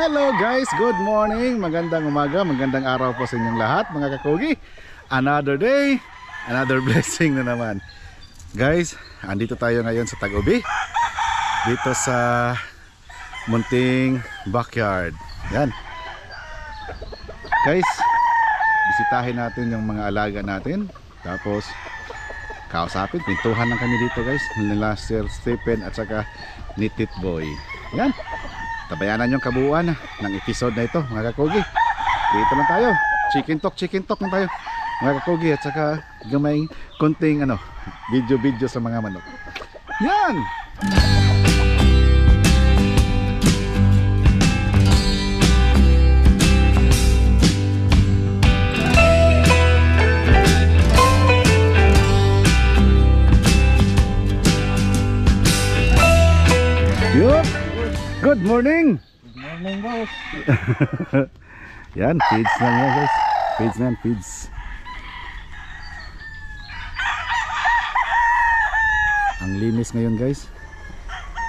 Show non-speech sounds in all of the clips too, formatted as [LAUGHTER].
Hello guys, good morning, magandang umaga, magandang araw po sa inyong lahat mga kakugi Another day, another [LAUGHS] blessing na naman. Guys, andito tayo ngayon sa Tagubi. Dito sa munting backyard. Yan. Guys, bisitahin natin yung mga alaga natin. Tapos, kausapin, pintuhan lang kami dito guys. Nila Sir Stephen at saka ni Tit Boy Yan Tabayanan yung kabuuan ng episode na ito mga kakugi. Dito lang tayo. Chicken talk, chicken talk lang tayo mga kakugi. At saka gamay konting ano video video sa mga manok. Yan Good morning Morning boss. [LAUGHS] Yan, feeds na yan guys. Feeds na yan, feeds. Ang linis ngayon guys.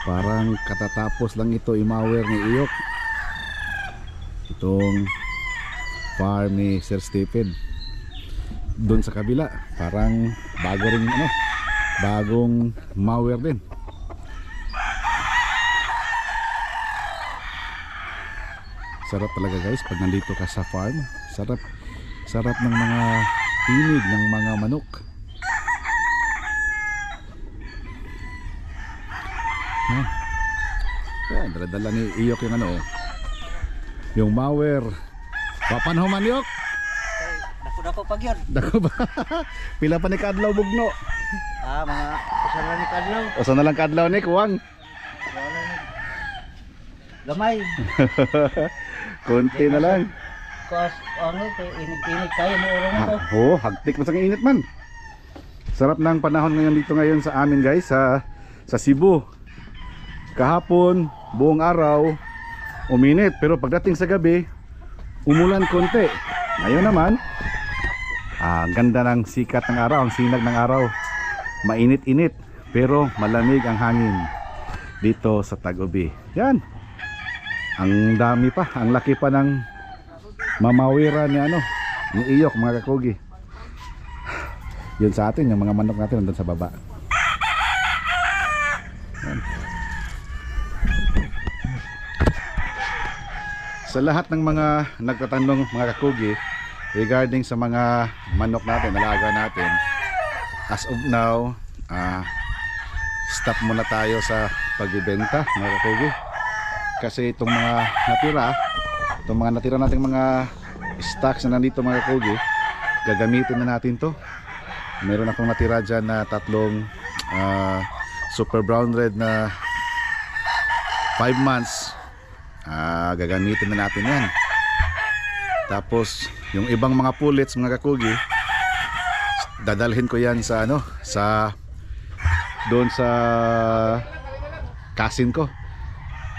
Parang katatapos lang ito imawer ni Iyok. Itong farm ni Sir Stephen. Doon sa kabila, parang bago rin ano, bagong mower din. Sarap talaga guys pag nandito ka sa farm. Sarap sarap ng mga tinig ng mga manok. Huh? Yan, dala-dala ni Iyok yung ano. Yung mower. Papanhuman Iyok. Dako dako pag yun. Dako ba? [LAUGHS] Pila pa ni Kadlaw bugno. Ah, mga kasama ni Kadlaw. Usa na lang Kadlaw ni kuwang. Na. Gamay. [LAUGHS] Konti na lang. Kuas, ano, init-init tayo mo oras Ha, ito. oh, hagtik mo sa init man. Sarap ng panahon ngayon dito ngayon sa amin guys sa sa Cebu. Kahapon, buong araw, uminit pero pagdating sa gabi, umulan konti. Ngayon naman, ah, ang ganda ng sikat ng araw, ang sinag ng araw. Mainit-init pero malamig ang hangin dito sa Tagubi. Yan. Ang dami pa, ang laki pa ng mamawira ni ano ni Iyok mga kakugi. Yun sa atin yung mga manok natin nandun sa baba. Sa lahat ng mga nagtatanong mga kakugi regarding sa mga manok natin alaga natin as of now ah, stop muna tayo sa pagbibenta mga kakugi kasi itong mga natira itong mga natira nating mga stocks na nandito mga kogi gagamitin na natin to. Meron akong natira dyan na tatlong ah, super brown red na 5 months. Ah, gagamitin na natin yan. Tapos yung ibang mga pullets mga kakugi dadalhin ko yan sa ano sa doon sa kasin ko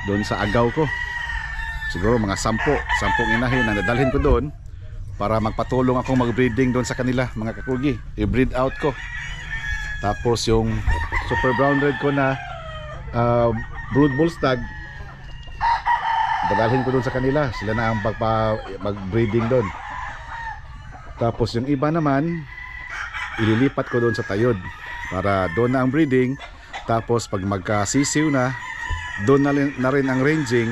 doon sa agaw ko. Siguro mga sampo sampung inahin na nadalhin ko doon para magpatulong ako mag-breeding doon sa kanila mga kakugi. I-breed out ko. Tapos yung super brown red ko na uh, brood bull stag dadalhin ko doon sa kanila. Sila na ang mag-breeding doon. Tapos yung iba naman ililipat ko doon sa tayod para doon na ang breeding. Tapos pag magkasisiw na doon na, na rin ang ranging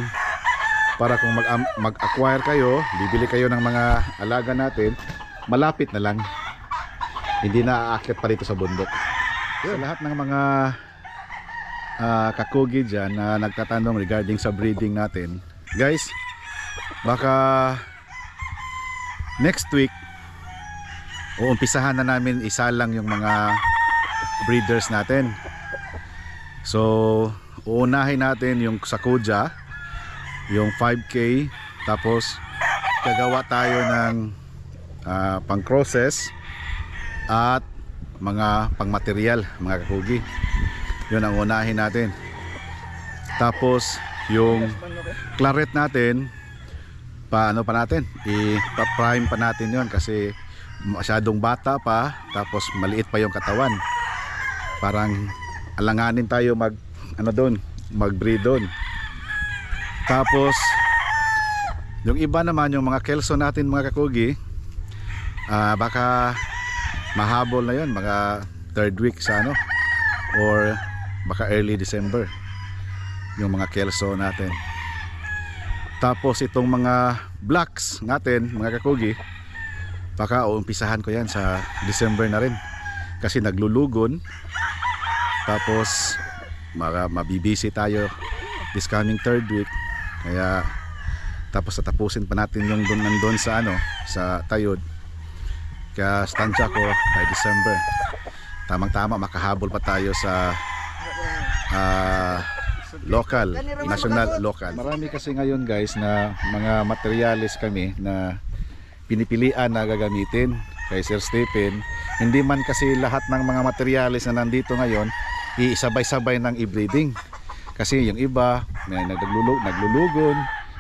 para kung mag, mag-acquire kayo, bibili kayo ng mga alaga natin, malapit na lang. Hindi na aakyat pa dito sa bundok. Sa lahat ng mga ah, kakugi dyan na nagtatanong regarding sa breeding natin, guys, baka next week, uumpisahan na namin isa lang yung mga breeders natin. So, uunahin natin yung sa Kuja, yung 5K, tapos gagawa tayo ng ah, pang crosses at mga pangmaterial, mga kakugi. Yun ang unahin natin. Tapos yung claret natin, paano pa natin? I-prime pa natin yon kasi masyadong bata pa, tapos maliit pa yung katawan. Parang alanganin tayo mag ano doon, mag-breed doon. Tapos Yung iba naman, yung mga kelso natin mga kakugi, ah, baka mahabol na yon mga third week sa ano, or baka early December, yung mga kelso natin. Tapos itong mga blacks natin, mga kakugi, baka uumpisahan ko yan sa December na rin. Kasi naglulugon, tapos mabibisi tayo this coming third week. Kaya tapos tatapusin pa natin yung doon nandun sa ano sa Tayod. Kaya stansya ko by December. Tamang tama makahabol pa tayo sa ah, local national local. Marami kasi ngayon guys na mga materialis kami na pinipilian na gagamitin kay Sir Stephen. Hindi man kasi lahat ng mga materialis na nandito ngayon iisabay-sabay ng i-breeding kasi yung iba may naglulug naglulugon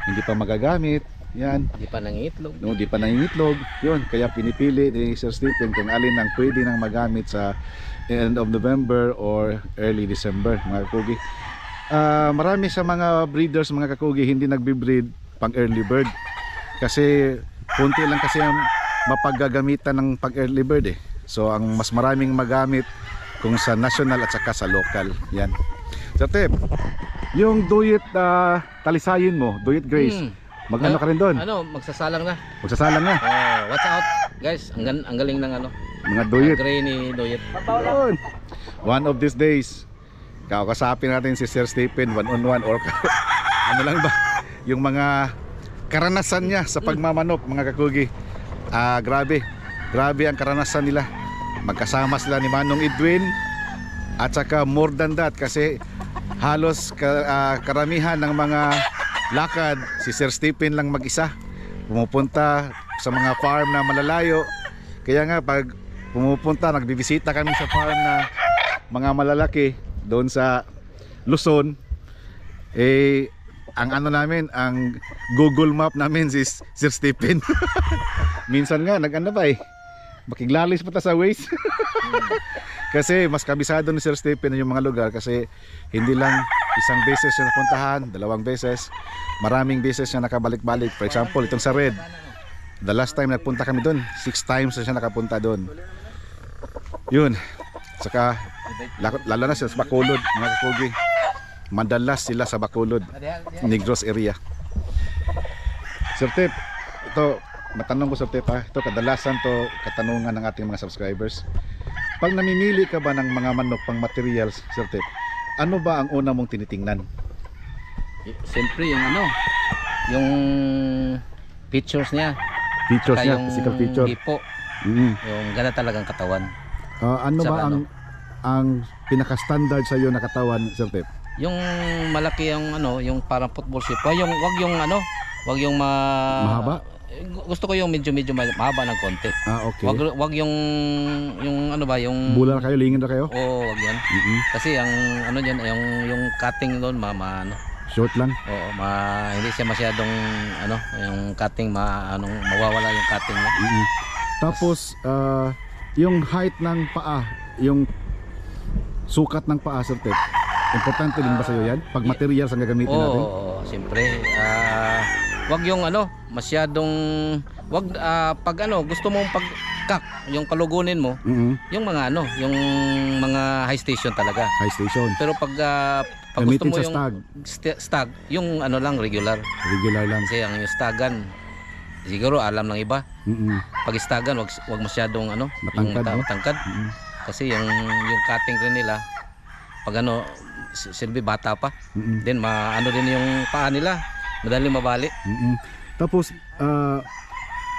hindi pa magagamit yan. Hindi pa nangitlog. no, di pa nangingitlog yun kaya pinipili ni Sir Stephen kung alin ang pwede nang magamit sa end of November or early December mga kakugi. Ah, marami sa mga breeders mga kakugi hindi nagbi-breed pang early bird. Kasi konti lang kasi ang mapaggagamitan ng pag early bird eh. So ang mas maraming magamit kung sa national at saka sa local yan Sir Tep yung duyit ah, talisayin mo duyit grace Hmm. Mag-ano ka rin doon? Ano, magsasalang na. Magsasalang na. Oh, watch out, guys. Ang, ang galing ng ano. Mga duyit. Gray ni Doyet. Yun. One of these days, kakasapin natin si Sir Stephen one on one or [LAUGHS] ano lang ba, yung mga karanasan niya sa pagmamanok mga kakugi. Ah, grabe. Grabe ang karanasan nila. Magkasama sila ni Manong Edwin at saka more than that kasi halos ka- ah, karamihan ng mga lakad si Sir Stephen lang mag-isa. Pumupunta sa mga farm na malalayo. Kaya nga pag pumupunta, nagbibisita kami sa farm na mga malalaki doon sa Luzon. Eh ang ano namin, ang Google Map namin si Sir Stephen. [LAUGHS] Minsan nga nag-ano ba eh. Makiglalis pa ta sa Waze. [LAUGHS] kasi mas kabisado ni Sir Stephen yung mga lugar kasi hindi lang isang beses siya napuntahan, dalawang beses, maraming beses siya nakabalik-balik. For example, itong sa Red, the last time nagpunta kami doon, six times siya nakapunta doon. Yun. Saka, lalo na siya sa Bacolod, mga kakugi. Madalas sila sa Bacolod, Negros area. Sir Tip, ito, matanong ko Sir Tip ha, ito kadalasan to katanungan ng ating mga subscribers. Pag namimili ka ba ng mga manok pang materials, Sir Tip, ano ba ang una mong tinitingnan? Siyempre yung ano, yung pictures niya. Features saka niya, yung physical feature. hipo. Mm. Yung ganda talagang katawan. Ah, ano Saka ba ang ang pinaka-standard sa iyo na katawan, Sir Tip? Yung malaki yung ano, yung parang football shape. Wag yung wag yung ano, wag yung ma Mahaba? Gu- Gusto ko yung medyo medyo ma- mahaba ng konti. Ah, okay. Wag wag yung yung ano ba, yung Bula na kayo, lingin na kayo? Oo, wag yan. Mm-mm. Kasi ang ano diyan, yung yung cutting doon ma, ma ano, Short lang. oo, ma hindi siya masyadong ano, yung cutting ma anong mawawala yung cutting niya. Mm-mm. Tapos, ah, yung height ng paa, yung sukat ng paa, Sir Tip, importante din ba sa'yo yan? Pag materials ang gagamitin Oo, natin? oo, siyempre. Ah, wag yung ano, masyadong wag ah, pag ano, gusto mong pag kak, yung kalugunin mo, Mm-mm. yung mga ano, yung mga high station talaga. High station. Pero pag ah, pag gusto mo yung stag. st- stag, yung ano lang regular. Regular lang. Kasi ang yung stagan siguro alam ng iba. Mm-mm. Pag stagan wag wag masyadong ano, Matangkad, yung no? matangkad. Mm-mm. Kasi yung yung cutting rin nila pag ano si- silbi bata pa. Mm-mm. Then maano din yung paa nila. Madaling mabali. Mm-mm. Tapos, ah,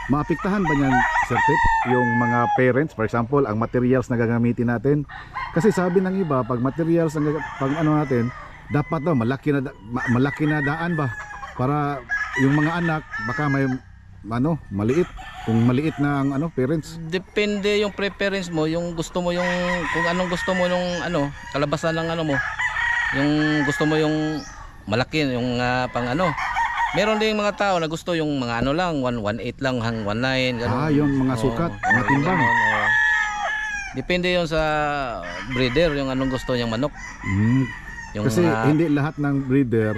maapektahan ba niyan, Sir Tip, yung mga parents, for example, ang materials na gagamitin natin? Kasi sabi ng iba, pag materials ang gaga- pag ano natin, dapat daw malaki na da- ma- malaki na daan ba para yung mga anak baka may ano, maliit. Kung maliit na ang ano, parents. Depende yung preference mo, yung gusto mo yung kung anong gusto mo nung ano, kalabasan ng ano mo. Yung gusto mo yung malaki yung ah, pang ano. Meron ding mga tao na gusto yung mga ano lang, 118 lang hang 19 ganun. Ah, yung mga sukat, oo, mga timbang. ganun, oo. Depende yung sa breeder yung anong gusto niyang manok. Mm. Yung Kasi mga- hindi lahat ng breeder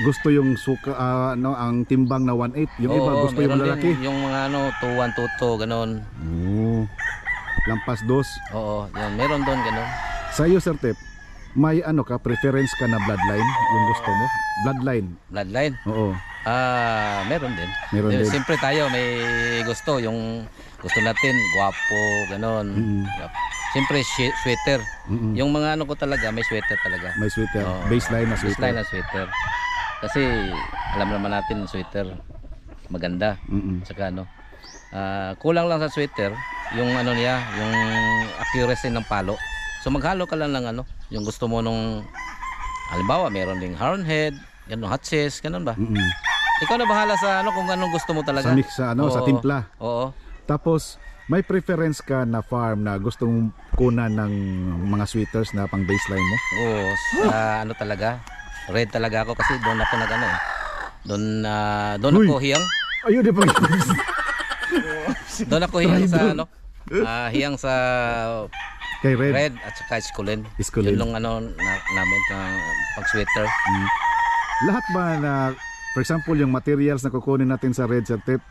gusto yung suka ah, ano ang timbang na 1.8, yung iba Oo, gusto yung lalaki. din yung mga ano, 2-1, 2-2, ganon. Oo. Lampas dos. Oo, yun, meron doon ganon. Sa iyo Sir Tep, may ano ka preference ka na bloodline yung gusto mo? Bloodline. Bloodline. Oo. Ah, meron din. Meron Eh, din. Siyempre tayo may gusto, yung gusto natin, guwapo, ganon. Mm-mm. Siyempre, sweater. Mm-mm. Yung mga ano ko talaga, may sweater talaga. May sweater. Oo. Baseline na sweater. Baseline na sweater. Kasi alam naman natin sweater maganda. Mm-mm. Saka ano, ah, kulang lang sa sweater yung ano niya, yung accuracy ng palo. So maghalo ka lang ng ano, yung gusto mo nung halimbawa meron ding horn head, ganun hot chest, ganun ba? Mm-mm. Ikaw na bahala sa ano kung anong gusto mo talaga. Sa mix sa ano, sa Oo. timpla. Oo. Tapos may preference ka na farm na gustong kunan ng mga sweaters na pang baseline mo? Oo, sa ano talaga? Red talaga ako kasi doon ako nag ano eh. Doon na doon Uy! ako hiyang. Ayun di ba? [LAUGHS] Doon ako hiyang sa ano? Ah, hiyang sa Kay Red. red at saka iskulin. Iskulin. Yun lang ano na, namin ng pag sweater. Mm. Lahat ba na for example yung materials na kukunin natin sa Red Sir Tip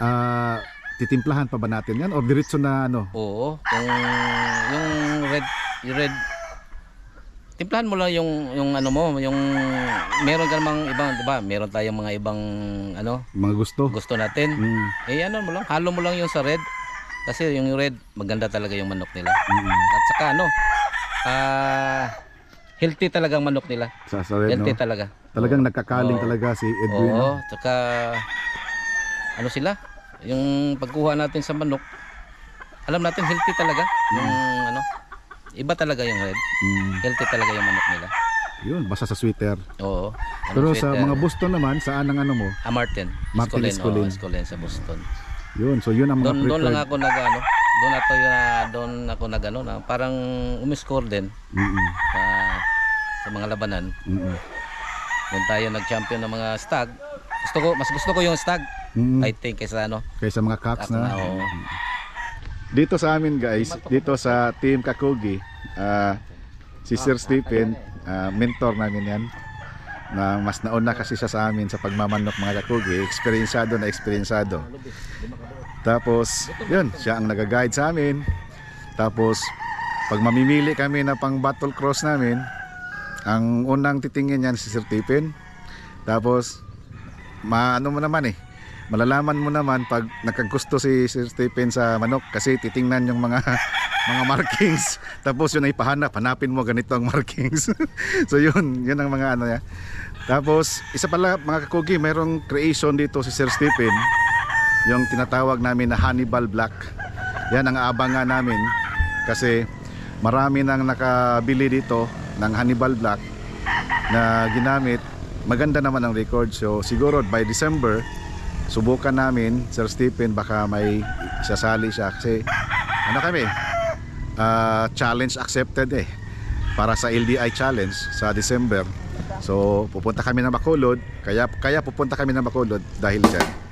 ah titimplahan pa ba natin yan o diretso na ano? Oo, kung yung red yung red timplahan mo lang yung yung ano mo, yung meron ka namang ibang, 'di ba? Meron tayong mga ibang ano, Mga gusto. gusto natin. Mm. Eh ano mo lang, halo mo lang yung sa red. Kasi yung red, maganda talaga yung manok nila. Mm. At saka ano, ah healthy talaga ang manok nila. Sa, sa Red, Healthy no? talaga. Talagang nagkakaling Oo. talaga si Edwin. Oo, no? tsaka ano sila? Yung pagkuha natin sa manok, alam natin healthy talaga. Yung ano, iba talaga yung red. Mm. Healthy talaga yung manok nila. Yun, basta sa sweater. Oo. Anong Pero sa sweater? mga Boston naman, saan ang ano mo? Ah, Martin. Martin. Escolin. Oo, Escolin sa Boston. Yun, so yun ang mga Doon doon lang preferred. ako nag ano, doon ako yun na doon ako nag ano, na parang umiscore din Mm-mm. sa sa mga labanan. Mm-mm. Doon tayo nag-champion ng mga stag. Gusto ko, mas gusto ko yung stag Mm-mm. fighting kaysa ano. Kaysa mga cocks Cock na. na. Dito sa amin guys, dito sa Team Kakugi, ah, si Sir Stephen, ah, mentor namin yan. Na mas nauna kasi siya sa amin sa pagmamanok mga Kakugi, eksperyensado na eksperyensado. Tapos, yun, siya ang nag-guide sa amin. Tapos, pag mamimili kami na pang battle cross namin, ang unang titingin yan si Sir Stephen. Tapos, maano mo naman eh, malalaman mo naman pag nagkagusto si Sir Stephen sa manok kasi titingnan yung mga mga markings. [LAUGHS] Tapos yun ay pahanap hanapin mo ganito ang markings. [LAUGHS] So yun. Yun ang mga ano niya tapos isa pala mga kakugi mayroong creation dito si Sir Stephen. Yung tinatawag namin na Hannibal Black. Yan ang abangan namin. Kasi marami nang nakabili dito ng Hannibal Black na ginamit. Maganda naman ang record. So siguro by December subukan namin Sir Stephen baka may sasali siya. Kasi ano kami ah, challenge accepted eh. Para sa LDI challenge sa December. So pupunta kami ng Bacolod. Kaya, kaya pupunta kami ng Bacolod dahil dyan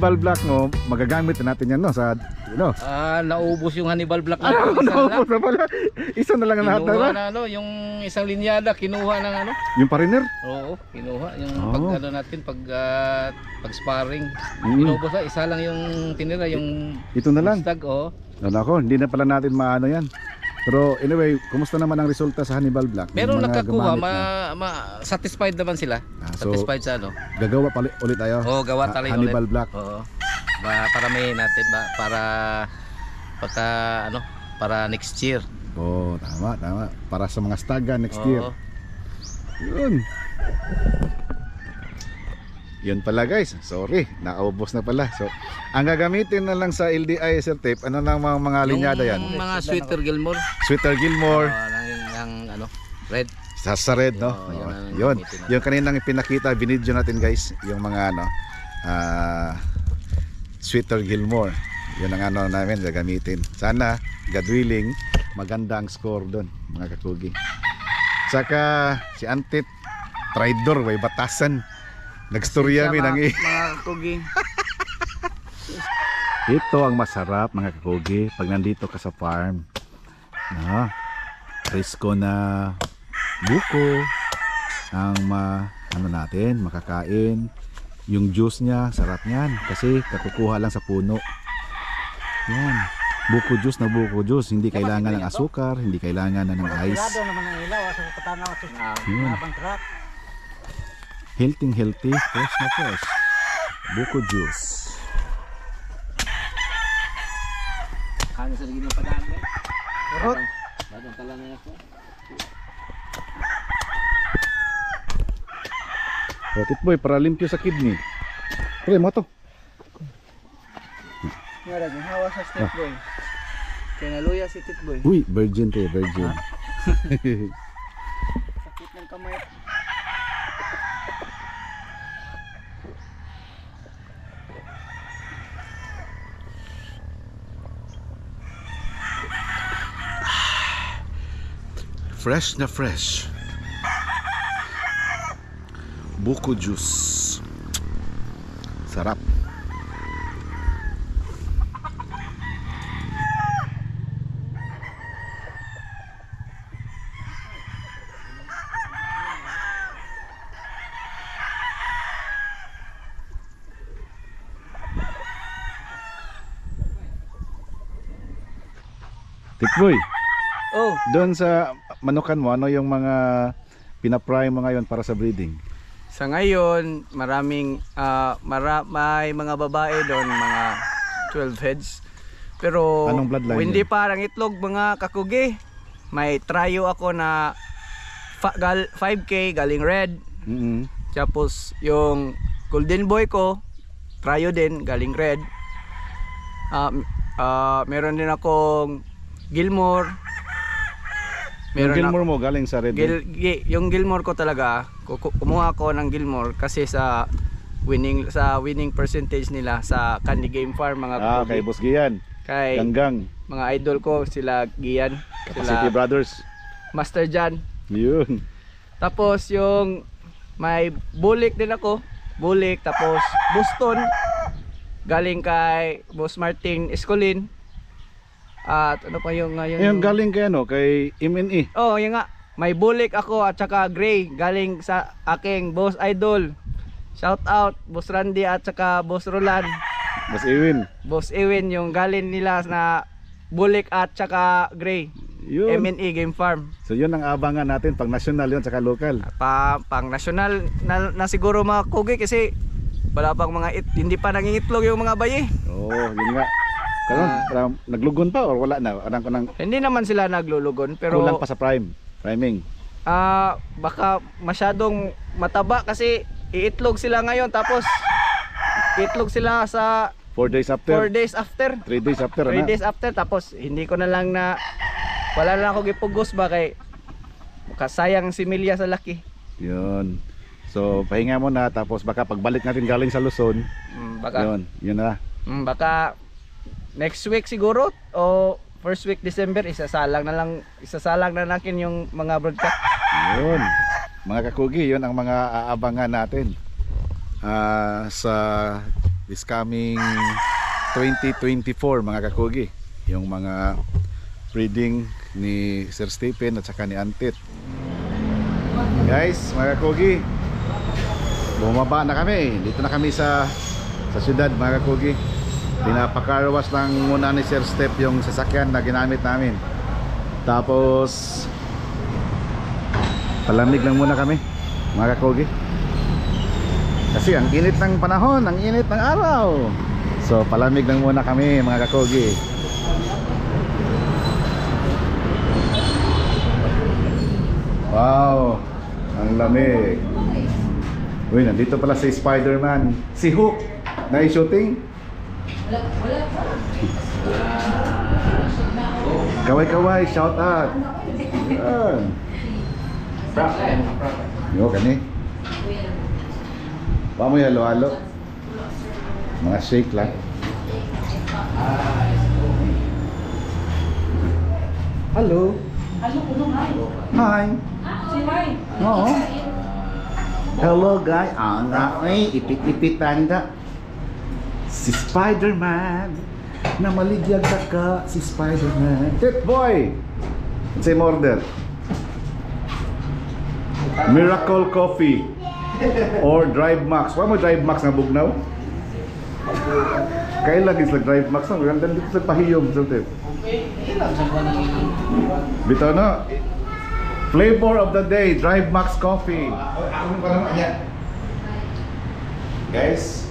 Hannibal Black mo, magagamit na natin yan no sa ano. Ah, naubos yung Hannibal Black natin. Lang. naubos na pala. Isa na lang ang Kinuha natara. na ano, yung isang linyada kinuha ng ano. Yung pariner. Oo, kinuha yung Oh. pag ano natin pag ah, pag sparring. Mm. Inubos na isa lang yung tinira yung Ito na lang. stag oh. Ano ako, hindi na pala natin maano yan. Pero anyway, kumusta naman ang resulta sa Hannibal Black? Pero Yung mga nakakuha, gumamit ma, na. ma, satisfied naman sila. Ah, so, satisfied sa ano. gagawa pala ulit tayo. Oo, gawa Ha- tayo Hannibal ulit. Black. Oo. Ba, para may natin ba para pagka ano, para next year. Oo, tama, tama. Para sa mga staga next year. Oo. Yun. Yun pala guys. Sorry, nakaubos na pala. So, ang gagamitin na lang sa LDI sir tape, ano lang mga, mga linyada yan? Yung mga sweater Gilmore. Sweater Gilmore, Oo, lang yung, yung ano, red. sa sa red, no? Yun ang yun. natin. Yung kaninang ipinakita, binidyo natin guys, yung mga ano, ah, Sweater Gilmore. Yun ang ano namin gagamitin. Sana, God willing, maganda ang score doon, mga kakugi. Saka, si Antit, traidor, way batasan. Nagstorya mi nang i- Mga kugi. [LAUGHS] Ito ang masarap mga kakugi pag nandito ka sa farm. Na, presko na buko ang ma ano natin, makakain. Yung juice niya, sarap niyan kasi kakukuha lang sa puno. Yan. Buko juice na buko juice, hindi kailangan ng asukar, hindi kailangan na ng ice. Sigurado naman ang ilaw. Asa ko katanaw ito. Yun. Abang truck. Healthy healthy, fresh na fresh. Buko juice. Kano sa lagi ng padami? Urot. Badang tala na ako. Rotit boy, para limpyo sa kidney. Pre, mo to. Nga rin, hawa sa step boy. Kaya naluya si tit boy. Uy, virgin to, virgin. [LAUGHS] Fresh na fresh. Buko juice. Sarap. Tikboy. Oh, Doon sa manukan mo, ano yung mga pina-prime mo ngayon para sa breeding? Sa ngayon, maraming ah, mara, may mga babae doon, mga 12 heads. Pero Anong bloodline hindi yun? parang itlog mga kakugi. May tryo ako na fa- gal- 5K galing red. mm Tapos yung golden boy ko, tryo din galing red. M- ah, meron din akong Gilmore. Yung Meron Gilmore mo galing sa Red. Gil, gi- yung Gilmore ko talaga, kumuha ko ng Gilmore kasi sa winning sa winning percentage nila sa Candy Game Farm mga ah, kay Boss Gian. Kay Ganggang. mga idol ko sila Gian, Capacity sila Brothers. Master Jan. Yun. Tapos yung may bulik din ako, bulik tapos Boston galing kay Boss Martin Escolin. At ano pa yung ngayon? Ayun, galing kay ano, kay MNE. Oh, yun nga. May bulik ako at saka gray galing sa aking boss idol. Shout out Boss Randy at saka Boss Roland. Boss Ewin. Boss Ewin yung galing nila na bulik at saka gray. Yun. MNE Game Farm. So yun ang abangan natin pag national yun saka local. Pa, pang national na, na siguro mga kugi kasi wala pang mga it, hindi pa nangingitlog yung mga bayi. Oo, oh, yun nga. Karon, Ah. parang naglugon pa or wala na? Anong kanang Hindi naman sila naglulugon pero kulang pa sa prime. Priming. ah baka masyadong mataba kasi iitlog sila ngayon tapos iitlog sila sa 4 days 4 after. days after 3 days after. 3 ano? days after tapos hindi ko na lang na wala na ako gipugos ba kay kasayang si Milya sa laki Yun. So, pahinga mo na tapos baka pagbalik natin galing sa Luzon, Mm, baka yun, yun na. mm, baka next week siguro o first week December isasalang na lang isasalang na natin yung mga broadcast Yun. Mga kakugi, yun ang mga aabangan natin. Ah, sa this coming 2024 mga kakugi. Yung mga breeding ni Sir Stephen at saka ni Antit. Guys, mga kakugi, bumaba na kami. Dito na kami sa sa syudad mga kakugi. Pinapakarwas lang muna ni Sir Step yung sasakyan na ginamit namin. Tapos palamig lang muna kami mga kakugi. Kasi ang init ng panahon, ang init ng araw. So palamig lang muna kami mga kakogi. Wow, ang lamig. Uy, nandito pala si Spider-Man. Si Hook, na-shooting. Kaway-kaway, shout out. Yan. Yo, kani. Pa mo halo-halo. Mga shake lang. Hello. Hi. Oo. Hello guys. Ah, na ay ipit-ipit tanda. Si Spider-Man. Na maligyan ka si Spider-Man. Tip boy. Say order. Miracle Coffee or Drive Max. Wa mo Drive Max nga bugnaw? Kailan is like Drive Max no? Ganda dito sa pahiyom sa tip. Bito no. Flavor of the day, Drive Max Coffee. Guys,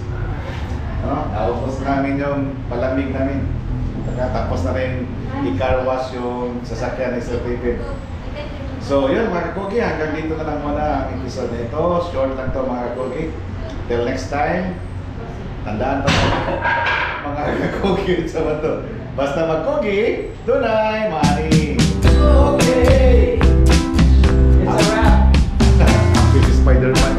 No? Tapos namin yung palamig namin. Tapos na rin i-car wash yung sasakyan ni Sir David. So yun mga kakugi, hanggang dito na lang muna ang episode na ito. Short lang to mga kakugi. Till next time, tandaan to [LAUGHS] mga kakugi sa bato. Basta magkugi, tunay, mani. Okay! It's a wrap! [LAUGHS] Happy Spider-Man.